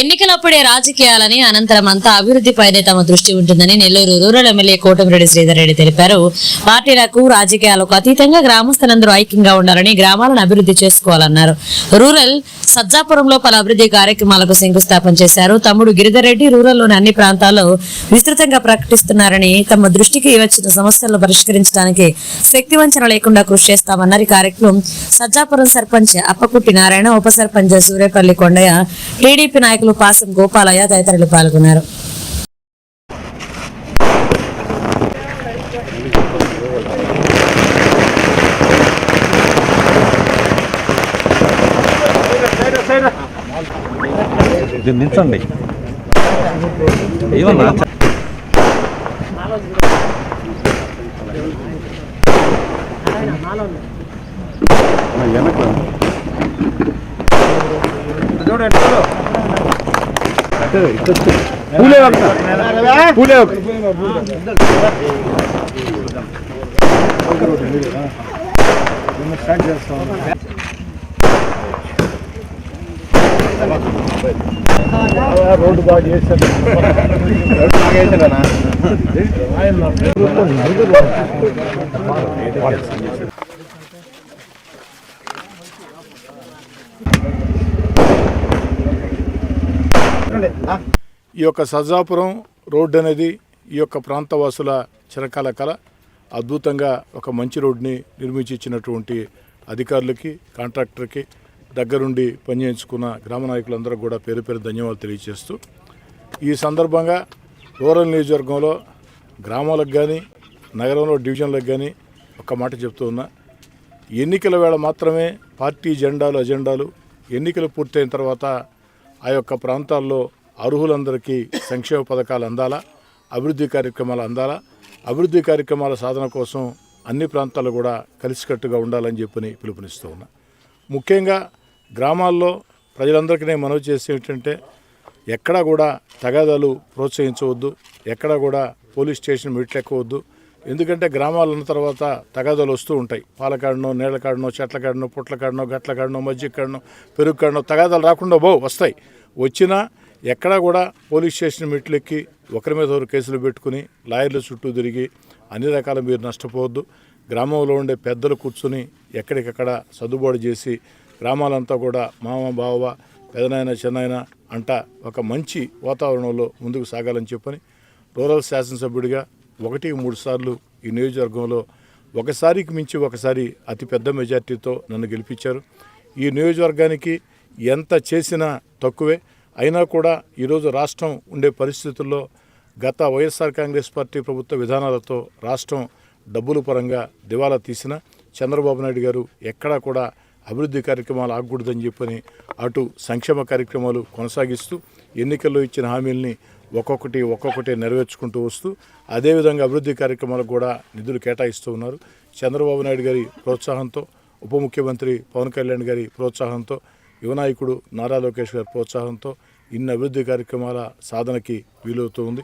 ఎన్నికలప్పుడే రాజకీయాలని అనంతరం అంతా అభివృద్ధిపైనే తమ దృష్టి ఉంటుందని నెల్లూరు రూరల్ ఎమ్మెల్యే కోటమిరెడ్డి శ్రీధర్ రెడ్డి తెలిపారు. పార్టీలకు రాజకీయాలకు అతీతంగా గ్రామస్తులందరూ ఐక్యంగా ఉండాలని గ్రామాలను అభివృద్ధి చేసుకోవాలన్నారు. రూరల్ సజ్జాపురంలో పలు అభివృద్ధి కార్యక్రమాలకు శంకుస్థాపన చేశారు. తమ్ముడు గిరిధర్ రెడ్డి రూరల్లోని అన్ని ప్రాంతాల్లో విస్తృతంగా ప్రకటిస్తున్నారని తమ దృష్టికి వచ్చిన సమస్యలను పరిష్కరించడానికి శక్తి వంచన లేకుండా కృషి చేస్తామన్నారు. ఈ కార్యక్రమం సజ్జాపురం సర్పంచ్ అప్పకుట్టి నారాయణ ఉప సర్పంచ్ సూర్యపల్లి కొండయ్య టీడీపీ నాయకులు పాసం గోపాలయ్య తదితరులు పాల్గొన్నారు. ఇది నిల్చండి. ఏమన్నా? రోడ్డు బాగా చేశారు రోడ్డు బాగా వేసారా ఈ యొక్క సజాపురం రోడ్డు అనేది ఈ యొక్క ప్రాంతవాసుల చిరకాల కళ అద్భుతంగా ఒక మంచి రోడ్డుని నిర్మించి ఇచ్చినటువంటి అధికారులకి కాంట్రాక్టర్కి దగ్గరుండి పనిచేయించుకున్న గ్రామ నాయకులందరూ కూడా పేరు పేరు ధన్యవాదాలు తెలియజేస్తూ ఈ సందర్భంగా రూరల్ నియోజకవర్గంలో గ్రామాలకు కానీ నగరంలో డివిజన్లకు కానీ ఒక మాట చెప్తూ ఉన్నా ఎన్నికల వేళ మాత్రమే పార్టీ జెండాలు అజెండాలు ఎన్నికలు పూర్తయిన తర్వాత ఆ యొక్క ప్రాంతాల్లో అర్హులందరికీ సంక్షేమ పథకాలు అందాలా? అభివృద్ధి కార్యక్రమాలు అందాలా? అభివృద్ధి కార్యక్రమాల సాధన కోసం అన్ని ప్రాంతాలు కూడా కలిసికట్టుగా ఉండాలని చెప్పని పిలుపునిస్తూ ఉన్నా. ముఖ్యంగా గ్రామాల్లో ప్రజలందరికీ నేను మనవి చేసే ఏంటంటే ఎక్కడా కూడా తగాదాలు ప్రోత్సహించవద్దు ఎక్కడా కూడా పోలీస్ స్టేషన్ మెట్లెక్కవద్దు. ఎందుకంటే గ్రామాలు ఉన్న తర్వాత తగాదాలు వస్తూ ఉంటాయి. పాలకాడనో నీళ్ళ కాడనో చెట్ల కాడనో పుట్ల కాడనో గట్ల కాడనో మజ్జిగ కాడనో పెరుగు కాడనో తగాదాలు రాకుండా బో వస్తాయి. వచ్చినా ఎక్కడా కూడా పోలీస్ స్టేషన్ మెట్లెక్కి ఒకరి మీద ఒకరు కేసులు పెట్టుకుని లాయర్ల చుట్టూ తిరిగి అన్ని రకాల మీరు నష్టపోవద్దు. గ్రామంలో ఉండే పెద్దలు కూర్చుని ఎక్కడికక్కడ సర్దుబాటు చేసి గ్రామాలంతా కూడా మామ బావ పెదనాయన చిన్నాయన అంట ఒక మంచి వాతావరణంలో ముందుకు సాగాలని చెప్పని రూరల్ శాసనసభ్యుడిగా ఒకటి మూడు సార్లు ఈ నియోజకవర్గంలో ఒకసారికి మించి ఒకసారి అతి పెద్ద మెజార్టీతో నన్ను గెలిపించారు. ఈ నియోజకవర్గానికి ఎంత చేసినా తక్కువే. అయినా కూడా ఈరోజు రాష్ట్రం ఉండే పరిస్థితుల్లో గత వైఎస్ఆర్ కాంగ్రెస్ పార్టీ ప్రభుత్వ విధానాలతో రాష్ట్రం డబ్బుల పరంగా దివాలా తీసిన చంద్రబాబు నాయుడు గారు ఎక్కడా కూడా అభివృద్ధి కార్యక్రమాలు ఆగకూడదని చెప్పని అటు సంక్షేమ కార్యక్రమాలు కొనసాగిస్తూ ఎన్నికల్లో ఇచ్చిన హామీల్ని ఒక్కొక్కటి ఒక్కొక్కటి నెరవేర్చుకుంటూ వస్తూ అదేవిధంగా అభివృద్ధి కార్యక్రమాలకు కూడా నిధులు కేటాయిస్తూ ఉన్నారు. చంద్రబాబు నాయుడు గారి ప్రోత్సాహంతో ఉప ముఖ్యమంత్రి పవన్ కళ్యాణ్ గారి ప్రోత్సాహంతో యువనాయకుడు నారా లోకేష్ గారి ప్రోత్సాహంతో ఇన్ని అభివృద్ధి కార్యక్రమాల సాధనకి వీలవుతూ ఉంది.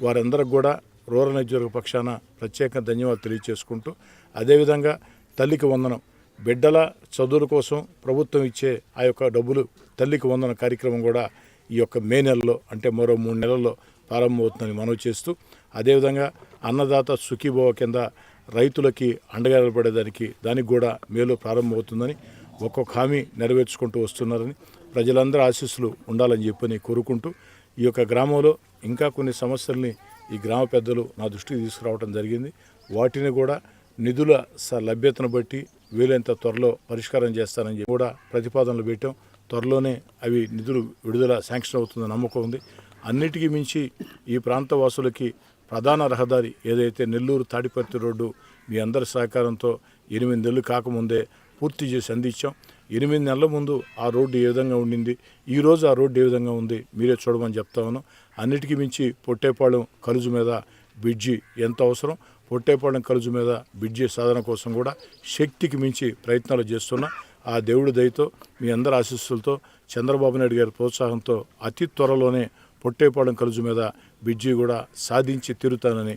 వారందరికి కూడా రూరల్ నియోజకవర్గ పక్షాన ప్రత్యేక ధన్యవాదాలు తెలియజేసుకుంటూ అదేవిధంగా తల్లికి వందనం. బిడ్డల చదువుల కోసం ప్రభుత్వం ఇచ్చే ఆ యొక్క డబ్బులు తల్లికి వందన కార్యక్రమం కూడా ఈ యొక్క మే నెలలో అంటే మరో మూడు నెలల్లో ప్రారంభమవుతుందని మనవి చేస్తూ అదేవిధంగా అన్నదాత సుఖీభవ కింద రైతులకి అండగా నిలబడేదానికి దానికి కూడా మేలు ప్రారంభమవుతుందని ఒక్కొక్క హామీ నెరవేర్చుకుంటూ వస్తున్నారని ప్రజలందరూ ఆశీస్సులు ఉండాలని చెప్పని కోరుకుంటూ ఈ యొక్క గ్రామంలో ఇంకా కొన్ని సమస్యల్ని ఈ గ్రామ పెద్దలు నా దృష్టికి తీసుకురావడం జరిగింది. వాటిని కూడా నిధుల స లభ్యతను బట్టి వీలైనంత త్వరలో పరిష్కారం చేస్తానని చెప్పి కూడా ప్రతిపాదనలు పెట్టాం. త్వరలోనే అవి నిధులు విడుదల శాంక్షన్ అవుతుందని నమ్మకం ఉంది. అన్నిటికీ మించి ఈ ప్రాంత వాసులకి ప్రధాన రహదారి ఏదైతే నెల్లూరు తాడిపర్తి రోడ్డు మీ అందరి సహకారంతో ఎనిమిది నెలలు కాకముందే పూర్తి చేసి అందించాం ఎనిమిది నెలల ముందు ఆ రోడ్డు ఏ విధంగా ఉండింది? ఈరోజు ఆ రోడ్డు ఏ విధంగా ఉంది? మీరే చూడమని చెప్తా ఉన్నాం. అన్నిటికీ మించి పొట్టేపాళెం కలుజు మీద బ్రిడ్జి ఎంత అవసరం? పొట్టేపాళెం కలుజు మీద బ్రిడ్జి సాధన కోసం కూడా శక్తికి మించి ప్రయత్నాలు చేస్తున్నా. ఆ దేవుడి దయతో మీ అందరి ఆశీస్సులతో చంద్రబాబు నాయుడు గారి ప్రోత్సాహంతో అతి త్వరలోనే పొట్టేపాళెం కలుజు మీద బ్రిడ్జి కూడా సాధించి తీరుతానని